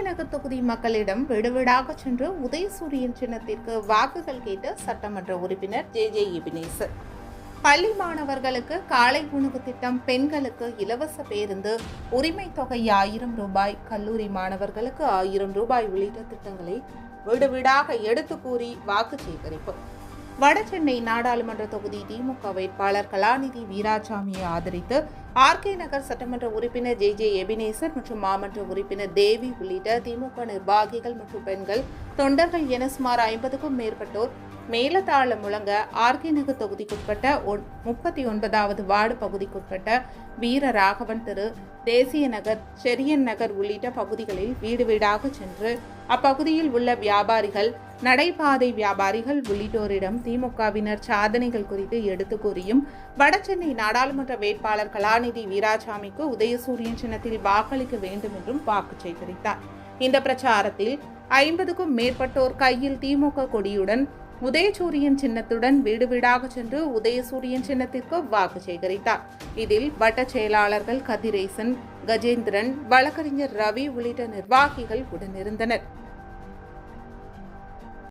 நகர் தொகுதி மக்களிடம் வீடுவீடாக சென்று உதயசூரியன் சின்னத்திற்கு வாக்குகள் கேட்ட சட்டமன்ற உறுப்பினர் ஜே ஜே இபினேசர் பள்ளி மாணவர்களுக்கு காலை உணவு திட்டம் பெண்களுக்கு இலவச பேருந்து உரிமை தொகை ஆயிரம் ரூபாய் கல்லூரி மாணவர்களுக்கு ஆயிரம் ரூபாய் உள்ளிட்ட திட்டங்களை வீடு வீடாக எடுத்து கூறி வாக்கு சேகரிப்பு. வடசென்னை நாடாளுமன்ற தொகுதி திமுக வேட்பாளர் கலாநிதி வீராசாமியை ஆதரித்து ஆர்கே நகர் சட்டமன்ற உறுப்பினர் ஜே ஜே எபினேசர் மற்றும் மாமன்ற உறுப்பினர் தேவி உள்ளிட்ட திமுக நிர்வாகிகள் மற்றும் பெண்கள் தொண்டர்கள் என சுமார் ஐம்பதுக்கும் மேற்பட்டோர் மேலதாள முழங்க ஆர்கே நகர் தொகுதிக்குட்பட்ட ஒன்- முப்பத்தி ஒன்பதாவது வார்டு பகுதிக்குட்பட்ட வீர ராகவன் திரு தேசிய நகர் செரியன் நகர் உள்ளிட்ட பகுதிகளில் வீடு வீடாக சென்று அப்பகுதியில் உள்ள வியாபாரிகள் நடைபாதை வியாபாரிகள் உள்ளிட்டோரிடம் திமுகவினர் சாதனைகள் குறித்து எடுத்து கூறியும் வடசென்னை நாடாளுமன்ற வேட்பாளர் கலாநிதி வீராசாமிக்கு உதயசூரியன் சின்னத்தில் வாக்களிக்க வேண்டும் என்றும் வாக்கு சேகரித்தார். இந்த பிரச்சாரத்தில் ஐம்பதுக்கும் மேற்பட்டோர் கையில் திமுக கொடியுடன் உதயசூரியன் சின்னத்துடன் வீடு வீடாக சென்று உதயசூரியன் சின்னத்திற்கு வாக்கு சேகரித்தார். இதில் வட்ட செயலாளர்கள் கதிரேசன் கஜேந்திரன் வழக்கறிஞர் ரவி உள்ளிட்ட நிர்வாகிகள் உடனிருந்தனர்.